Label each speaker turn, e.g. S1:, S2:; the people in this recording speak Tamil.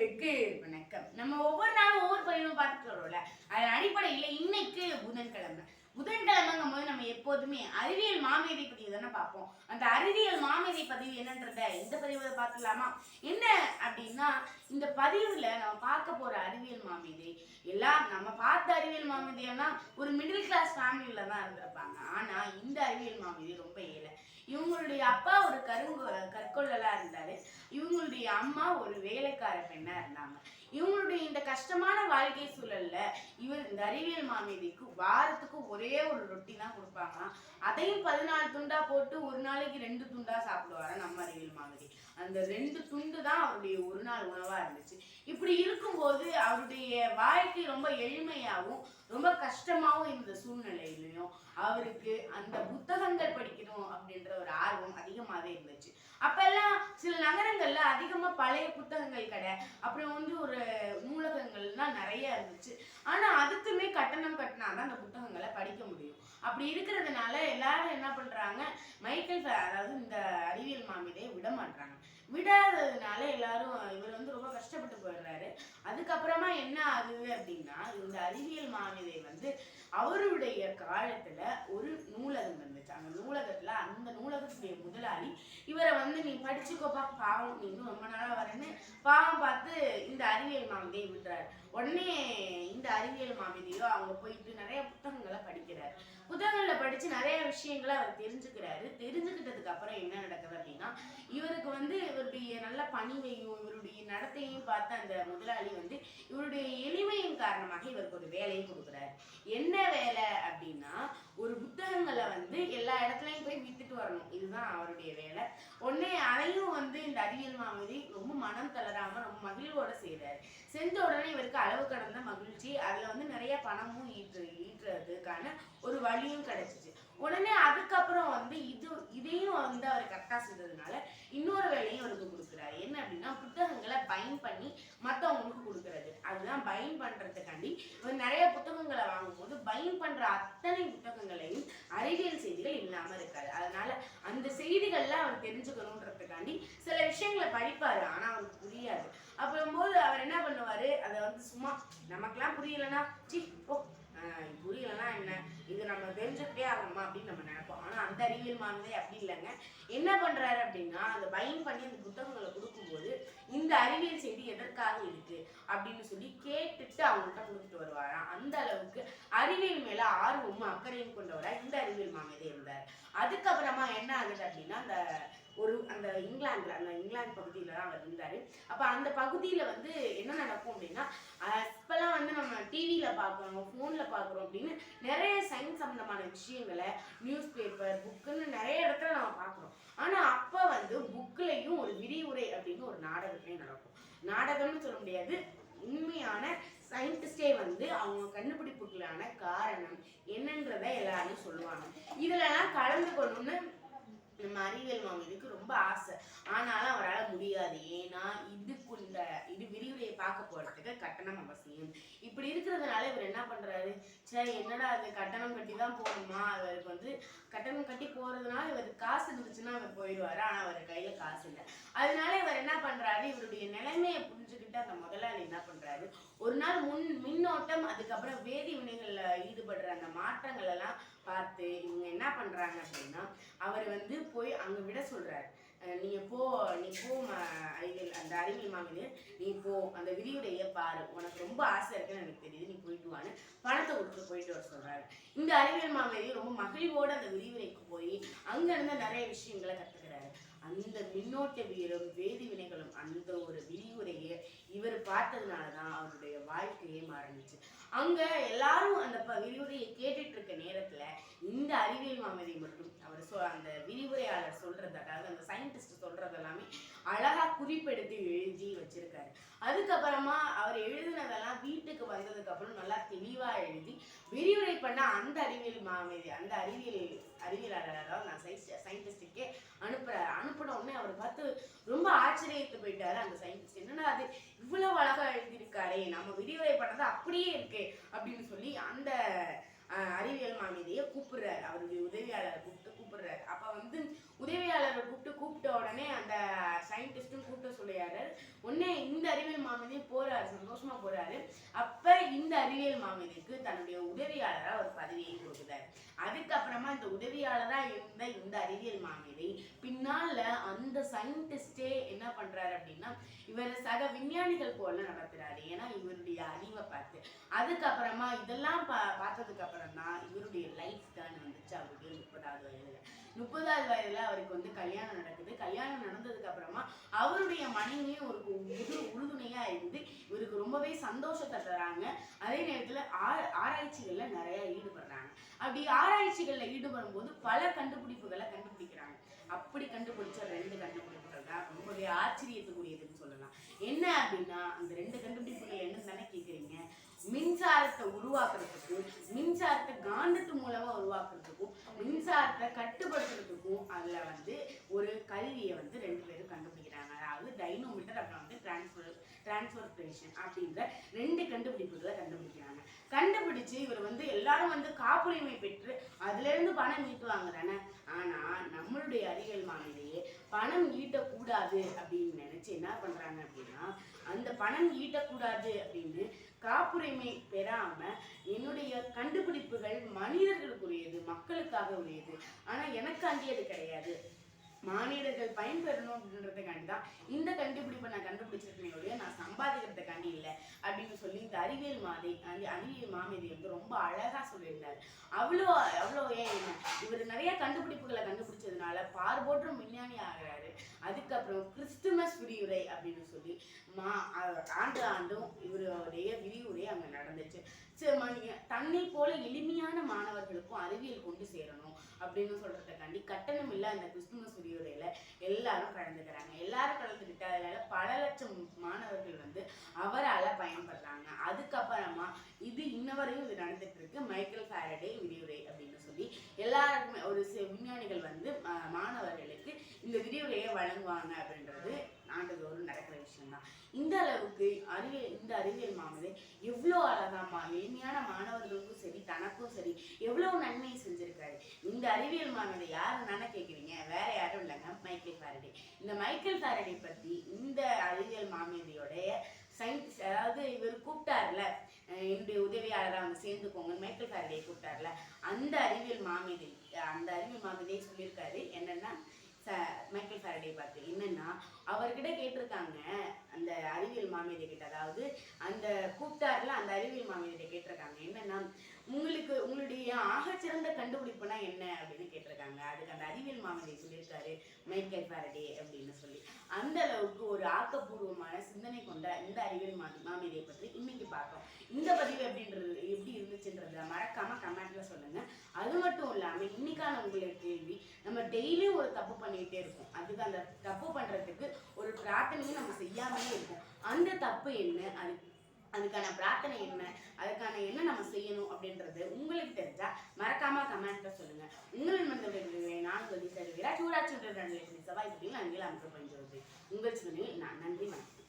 S1: நேயர்களுக்கு வணக்கம். நம்ம ஒவ்வொரு நாளும் ஒவ்வொரு பதிவும் பார்த்துட்டு வரோம்ல அதன் அடிப்படையில் இன்னைக்கு புதன்கிழமை. புதன்கிழமைங்கும் போது நம்ம எப்போதுமே அறிவியல் மாமேதை பதிவு தானே பார்ப்போம். அந்த அறிவியல் மாமேதை பதிவு என்னன்றத இந்த பதிவு பார்க்கலாமா என்ன அப்படின்னா இந்த பதிவுல நம்ம பார்க்க போற அறிவியல் மாமேதை எல்லாம் நம்ம பார்த்த அறிவியல் மாமேதையெல்லாம் ஒரு மிடில் கிளாஸ் ஃபேமிலியில தான் இருந்திருப்பாங்க. ஆனா இந்த அறிவியல் மாமேதை ரொம்ப ஏழை. இவங்களுடைய அப்பா ஒரு கருங்கு கற்கொள்ளலா இருந்தாரு. இவங்களுடைய அம்மா ஒரு வேலைக்கார பெண்ணா இருந்தாங்க. இவங்களுடைய இந்த கஷ்டமான வாழ்க்கை சூழல்ல இவர் இந்த அறிவியல் மாமேதிக்கு வாரத்துக்கு ஒரே ஒரு ரொட்டி தான் கொடுப்பாங்களாம். அதையும் பதினாலு துண்டா போட்டு ஒரு நாளைக்கு ரெண்டு துண்டா சாப்பிடுவாரு நம்ம அறிவியல் மாமேதி. அந்த ரெண்டு துண்டு தான் அவருடைய ஒரு நாள் உணவா இருந்துச்சு. இப்படி போது அவருடைய வாழ்க்கை ரொம்ப எளிமையாகவும் ரொம்ப கஷ்டமாவும் இருந்த சூழ்நிலையிலையும் அவருக்கு அந்த புத்தகங்கள் படிக்கணும் அப்படின்ற ஒரு ஆர்வம் அதிகமாகவே இருந்துச்சு. அப்பெல்லாம் சில நகரங்கள்ல அதிகமா பழைய புத்தகங்கள் கடை அப்புறம் வந்து ஒரு நூலகங்கள் நிறைய இருந்துச்சு. ஆனால் அதுக்குமே கட்டணம் கட்டினா தான் அந்த புத்தகங்களை படிக்க முடியும். அப்படி இருக்கிறதுனால எல்லாரும் என்ன பண்ணுறாங்க மைக்கேல் ஃபே- அதாவது இந்த அறிவியல் மாமிதையை விட மாட்டாங்க விடாததுனால எல்லாரும் இவர் வந்து ரொம்ப கஷ்டப்பட்டு போயிடுறாரு. அதுக்கப்புறமா என்ன ஆகுது அப்படின்னா இந்த அறிவியல் மாமிதை வந்து அவருடைய காலத்துல ஒரு நூலகம் இருந்துச்சு. அந்த நூலகத்துல அந்த நூலகத்துடைய முதலாளி இவரை வந்து நீ படிச்சுக்கோப்பா பாவம் நீ இன்னும் ரொம்ப நாளா வரேன்னு பாவம் பார்த்து இந்த அறிவியல் மாமிதையை விடுறாரு. உடனே இந்த அறிவியல் மாமிதையோ அவங்க போயிட்டு நிறைய புத்தகங்களை படிக்கிறாரு. புத்தகங்களை படிச்சு நிறைய விஷயங்களை அவர் தெரிஞ்சுக்கிறாரு. தெரிஞ்சுக்கிட்டதுக்கு அப்புறம் என்ன நடக்குது அப்படின்னா இவருக்கு வந்து இவருடைய நல்ல பணிவையும் இவருடைய நடத்தையும் பார்த்த அந்த முதலாளி வந்து இவருடைய எளிமையின் காரணமாக இவருக்கு ஒரு வேலையை கொடுக்குறாரு. என்ன வேலை அப்படின்னா ஒரு புத்தகங்களை வந்து எல்லா இடத்துலையும் வரணும். இதுதான் அவருடைய வேலை. உடனே அதையும் வந்து இந்த அறிவியல் மாமதி ரொம்ப மனம் தளராம ரொம்ப மகிழ்வோட செய்றாரு. செஞ்ச உடனே இவருக்கு அளவு கடந்த மகிழ்ச்சி. அதுல வந்து நிறைய பணமும் ஈட்டு ஈட்டுறதுக்கான ஒரு வழியும் கிடைச்சிச்சு. உடனே அதுக்கப்புறம் வந்து இது இதையும் வந்து அவர் கரெக்டா செஞ்சதுனால இன்னொரு வேலையும் அவருக்கு கொடுக்குறாரு. என்ன அப்படின்னா புத்தகங்களை பைன் பண்ணி மற்றவங்களுக்கு கொடுக்குறது. அதுதான் பைன் பண்றதுக்காண்டி இவர் நிறைய புத்தகங்களை வாங்கும்போது பைன் பண்ற அத்தனை புத்தகங்களையும் அறிவியல் செய்திகள் இல்லாம இருக்காது அதனால அந்த செய்திகள்லாம் அவர் தெரிஞ்சுக்கணுன்றதுக்காண்டி சில விஷயங்களை படிப்பாரு. ஆனா அவருக்கு புரியாது. அப்புறம்போது அவர் என்ன பண்ணுவாரு? அதை வந்து சும்மா நமக்கெல்லாம் புரியலன்னா சி ஓ புரியலன்னா என்ன? இது நம்ம தெரிஞ்சுக்கிட்டே ஆகணுமா? அப்படின்னு நம்ம நினைப்போம். அந்த அறிவியல் மாணவரே அப்படி இல்லைங்க. என்ன பண்றாரு அப்படின்னா அந்த பைன் பண்ணி அந்த புத்தகங்களை கொடுக்கும்போது இந்த அறிவியல் செய்தி எதற்காக இருக்கு அப்படின்னு சொல்லி கேட்டுட்டு அவங்கள்ட்ட கொடுத்துட்டு வருவாராம் அந்த அளவுக்கு அறிவியல் மேல ஆர்வமும் அக்கறையும் கொண்டவராக இந்த அறிவியல் மாமேதே இருந்தார் அதுக்கப்புறமா என்ன ஆகுது அப்படின்னா அந்த ஒரு அந்த இங்கிலாந்துல அந்த இங்கிலாந்து பகுதியில தான் அவர் இருந்தாரு. அப்ப அந்த பகுதியில வந்து என்ன நடக்கும் அப்படின்னா இப்போல்லாம் இப்பெல்லாம் வந்து நம்ம டிவியில பாக்குறோம் ஃபோனில் பாக்குறோம் அப்படின்னு நிறைய சயின்ஸ் சம்பந்தமான விஷயங்களை நியூஸ் பேப்பர் புக்குன்னு நிறைய இடத்துல நம்ம பாக்குறோம் ஆனா அப்ப வந்து புக்லேயும் ஒரு விரிவுரை அப்படின்னு ஒரு நாடகத்தையும் நடக்கும். நாடகம்னு சொல்ல முடியாது. உண்மையான சயின்டிஸ்டே வந்து அவங்க கண்டுபிடிப்புகளான காரணம் என்னன்றதை எல்லாரும் சொல்லுவாங்க. இதுலலாம் கலந்து கொள்ளணும்னு நம்ம அறிவியல் மாமனுக்கு ரொம்ப ஆசை. ஆனாலும் அவரால் முடியாது. ஏன்னா இதுக்குண்ட இது விரிவுரையை பார்க்க போகிறதுக்கு கட்டணம் அவசியம். இப்படி இருக்கிறதுனால இவர் என்ன பண்ணுறாரு சரி என்னடா அது கட்டணம் கட்டி தான் போகணுமா? அவருக்கு வந்து கட்டணம் கட்டி போகிறதுனால இவருக்கு காசு இருந்துச்சுன்னா அவர் போயிடுவாரு. ஆனால் அவர் கையில் காசு இல்லை. அதனால இவர் என்ன பண்ணுறாரு இவருடைய நிலைமையை புரிஞ்சுக்கிட்டு அந்த முதலாளி என்ன பண்ணுறாரு ஒரு நாள் முன் மின்னோட்டம் அதுக்கப்புறம் வேதி வினைகளில் ஈடுபடுற அந்த மாற்றங்கள் எல்லாம் பார்த்து இவங்க என்ன பண்ணுறாங்க அப்படின்னா அவர் வந்து போய் அங்கே விட சொல்கிறார் நீங்கள் போ நீ போ அறிவியல் அந்த அறிவியல் மாமிது நீ போ அந்த விரிவுரையை பாரு. உனக்கு ரொம்ப ஆசை இருக்குன்னு எனக்கு தெரியுது நீ போயிட்டு வான்னு பணத்தை கொடுத்து போயிட்டு வர சொல்கிறாரு இந்த அறிவியல் மாமதி ரொம்ப மகிழ்வோட அந்த விரிவுரைக்கு போய் அங்கேருந்து நிறைய விஷயங்களை கற்றுக்கிறாரு அந்த மின்னோட்ட வீரம் வேதி வினைகளும் அந்த ஒரு விரிவுரையை இவர் பார்த்ததுனால தான் அவருடைய வாழ்க்கையே மாறிடுச்சு. அங்க எல்லாரும் அந்த ப- விரிவுரையை கேட்டுட்டு இருக்க நேரத்துல இந்த அறிவியல் மாமதி மட்டும் அவர் சொ அந்த விரிவுரையாளர் சொல்றது அதாவது அந்த சயின்டிஸ்ட் சொல்றது எல்லாமே அழகா குறிப்பெடுத்து எழுதி வச்சிருக்காரு. அதுக்கப்புறமா அவர் எழுதினதெல்லாம் வீட்டுக்கு வந்ததுக்கு அப்புறம் நல்லா தெளிவா எழுதி விரிவுரை பண்ண அந்த அறிவியல் மாமதி அந்த அறிவியல் அறிவியலாளர் அதாவது நான் சயின்டிஸ்டுக்கே அனுப்புறாரு அனுப்பின உடனே அவர் பார்த்து ரொம்ப ஆச்சரியத்து போயிட்டாரு அந்த சயின்டிஸ்ட் என்னன்னா அது இவ்வளவு அழகா எழுதியிருக்காரே நம்ம விரிவுரை பண்ணது அப்படியே இருக்கு அப்படின்னு சொல்லி அந்த அறிவியல் மாமேதையை கூப்பிடுறாரு. அவருடைய உதவியாளரை கூப்பிட்டு கூப்பிடுறாரு. அப்ப வந்து உதவியாளரை கூப்பிட்டு கூப்பிட்ட உடனே அந்த சயின்டிஸ்டும் கூப்பிட்ட சொல்லியாரு. உடனே இந்த அறிவியல் மாமதி போறாரு. சந்தோஷமா போறாரு. அப் இந்த அறிவியல் மாமதிக்கு தன்னுடைய உதவியாளராக ஒரு பதவியை கொடுக்குறார் அதுக்கப்புறமா இந்த உதவியாளராக இருந்த இந்த அறிவியல் மாமதி பின்னால அந்த சயின்டிஸ்டே என்ன பண்றாரு அப்படின்னா இவர் சக விஞ்ஞானிகள் போல நடத்துறாரு. ஏன்னா இவருடைய அறிவை பார்த்து. அதுக்கப்புறமா இதெல்லாம் பா பார்த்ததுக்கு அப்புறம் தான் இவருடைய லைஃப் தான் வந்துச்சு. அவருக்கு முப்பதாவது வயதுல. முப்பதாவது வயதுல அவருக்கு வந்து கல்யாணம் நடக்குது. கல்யாணம் நடந்ததுக்கு அப்புறமா அவருடைய மனைவியும் ஒரு முழு உறுதுணையா இருந்து இவருக்கு ரொம்பவே சந்தோஷத்தை தராங்க. அதே நேரத்துல ஆராய்ச்சிகள்ல நிறைய ஈடுபடுறாங்க. அப்படி ஆராய்ச்சிகள்ல ஈடுபடும் போது பல கண்டுபிடிப்புகளை கண்டுபிடிக்கிறாங்க. அப்படி கண்டுபிடிச்ச ரெண்டு கண்டுபிடிப்புகள் தான் ரொம்பவே ஆச்சரியத்துக்குரியதுன்னு சொல்லலாம். என்ன அப்படின்னா அந்த ரெண்டு கண்டுபிடிப்புகள் என்னன்னு தானே கேக்குறீங்க? மின்சாரத்தை உருவாக்குறதுக்கும் மின்சாரத்தை காந்தத்து மூலமா உருவாக்குறதுக்கும் மின்சாரத்தை கட்டுப்படுத்துறதுக்கும் அதில் வந்து ஒரு கருவியை வந்து ரெண்டு பேரும் கண்டுபிடிக்கிறாங்க. அதாவது டைனோமீட்டர் அப்புறம் வந்து டிரான்ஸ்ஃபர் டிரான்ஸ்ஃபர்டேஷன் அப்படின்ற ரெண்டு கண்டுபிடிப்புகளை கண்டுபிடிக்கிறாங்க. கண்டுபிடிச்சு இவர் வந்து எல்லாரும் வந்து காப்புரிமை பெற்று அதுல இருந்து பணம் ஈட்டுவாங்க தானே ஆனா நம்மளுடைய அறிவியல் மாநிலையே பணம் ஈட்டக்கூடாது அப்படின்னு நினைச்சு என்ன பண்றாங்க அப்படின்னா அந்த பணம் ஈட்டக்கூடாது அப்படின்னு காப்புரிமை பெறாம என்னுடைய கண்டுபிடிப்புகள் மனிதர்களுக்குரியது மக்களுக்காக உரியது ஆனா எனக்காண்டி அது கிடையாது. மானிடர்கள் பயன்பெறணும் அப்படின்றதுக்காண்டி தான் இந்த கண்டுபிடிப்பை நான் கண்டுபிடிச்சிருக்கேன் ஒழிய நான் சம்பாதிக்கிறதுக்காண்டி இல்லை. அப்படின்னு சொல்லி இந்த அறிவியல் மாதை அந்த அறிவியல் மாமேதி வந்து ரொம்ப அழகாக சொல்லியிருந்தாரு. அவ்வளோ அவ்வளோ ஏன் என்ன? இவர் நிறைய கண்டுபிடிப்புகளை கண்டுபிடிச்சதுனால பார்போற்றும் விஞ்ஞானி ஆகிறாரு. அதுக்கப்புறம் கிறிஸ்துமஸ் விரிவுரை அப்படின்னு சொல்லி மா ஆண்டு ஆண்டும் இவருடைய விரிவுரை அங்கே நடந்துச்சு. சரி தன்னை போல எளிமையான மாணவர்களுக்கும் அறிவியல் கொண்டு சேரணும் அப்படின்னு சொல்றதுக்காண்டி கட்டணம் இல்லை அந்த கிறிஸ்துமஸ் எல்லாரும் கலந்துக்கிறாங்க. எல்லாரும் கலந்துக்கிட்டு அதில் பல லட்சம் மாணவர்கள் வந்து அவரால் பயன்படுறாங்க. அதுக்கப்புறமா இது இன்ன வரையும் இது நடந்துட்டு இருக்கு மைக்கேல் ஃபேரடே விரிவுரை அப்படின்னு சொல்லி எல்லாருக்குமே ஒரு சில விஞ்ஞானிகள் வந்து மாணவர்களுக்கு இந்த விரிவுரையை வழங்குவாங்க அப்படின்றது ஆண்டுதோறும் நடக்கிற விஷயம்தான். இந்த அளவுக்கு அறிவியல் இந்த அறிவியல் மாமது எவ்வளோ அழகாமா எளிமையான மாணவர்களுக்கும் சரி தனக்கும் சரி எவ்வளவு நன்மையை செஞ்சிருக்காரு. இந்த அறிவியல் மாமதை யாருன்னா கேட்குறீங்க வேற யாரும் இல்லைங்க. Michael Faraday. இந்த மைக்கேல் ஃபேரடே பற்றி இந்த அறிவியல் மாமதியோடைய சயின்டிஸ்ட் அதாவது இவர் கூப்பிட்டார்ல என்னுடைய உதவியாளராக அவங்க சேர்ந்துக்கோங்க மைக்கேல் ஃபேரடே கூப்பிட்டார்ல அந்த அறிவியல் மாமேதை அந்த அறிவியல் மாமேதை சொல்லியிருக்காரு. என்னன்னா மைக்கேல் ஃபேரடே பார்த்து என்னன்னா அவர்கிட்ட கேட்டிருக்காங்க அந்த அறிவியல் மாமேதை கிட்ட அதாவது அந்த கூப்பிட்டார்ல அந்த அறிவியல் மாமேதை கேட்டிருக்காங்க. என்னன்னா உங்களுக்கு உங்களுடைய ஆகச்சிறந்த கண்டுபிடிப்புனா என்ன அப்படின்னு கேட்டிருக்காங்க. அதுக்கு அந்த அறிவியல் மாமேதை சொல்லியிருக்காரு மைக்கேல் பாரடே அப்படின்னு சொல்லி. அந்த அளவுக்கு ஒரு ஆக்கப்பூர்வமான சிந்தனை கொண்ட இந்த அறிவியல் மா பற்றி இன்னைக்கு பார்த்தோம் இந்த பதிவு எப்படின்றது எப்படி இருந்துச்சுன்றத மறக்காம கமெண்ட்ல சொல்லுங்க. அது மட்டும் இல்லாம இன்னைக்கான உங்களுடைய கேள்வி நம்ம டெய்லியும் ஒரு தப்பு பண்ணிக்கிட்டே இருக்கோம். அதுக்கு அந்த தப்பு பண்றதுக்கு ஒரு பிரார்த்தனையும் நம்ம செய்யாமலே இருக்கும். அந்த தப்பு என்ன? அது அதுக்கான பிரார்த்தனை என்ன? அதுக்கான என்ன நம்ம செய்யணும் அப்படின்றது உங்களுக்கு தெரிஞ்சா மறக்காம கமெண்ட்ல சொல்லுங்க. உங்களின் மனிதர்களுடைய நான் சொல்லி தருகிறா சூடாச்சுன்ற செவ்வாய் பட்டியல் அங்கே அமைக்க பயின்று உங்கள் சிந்தனையில் நான் நன்றி வணக்கம்.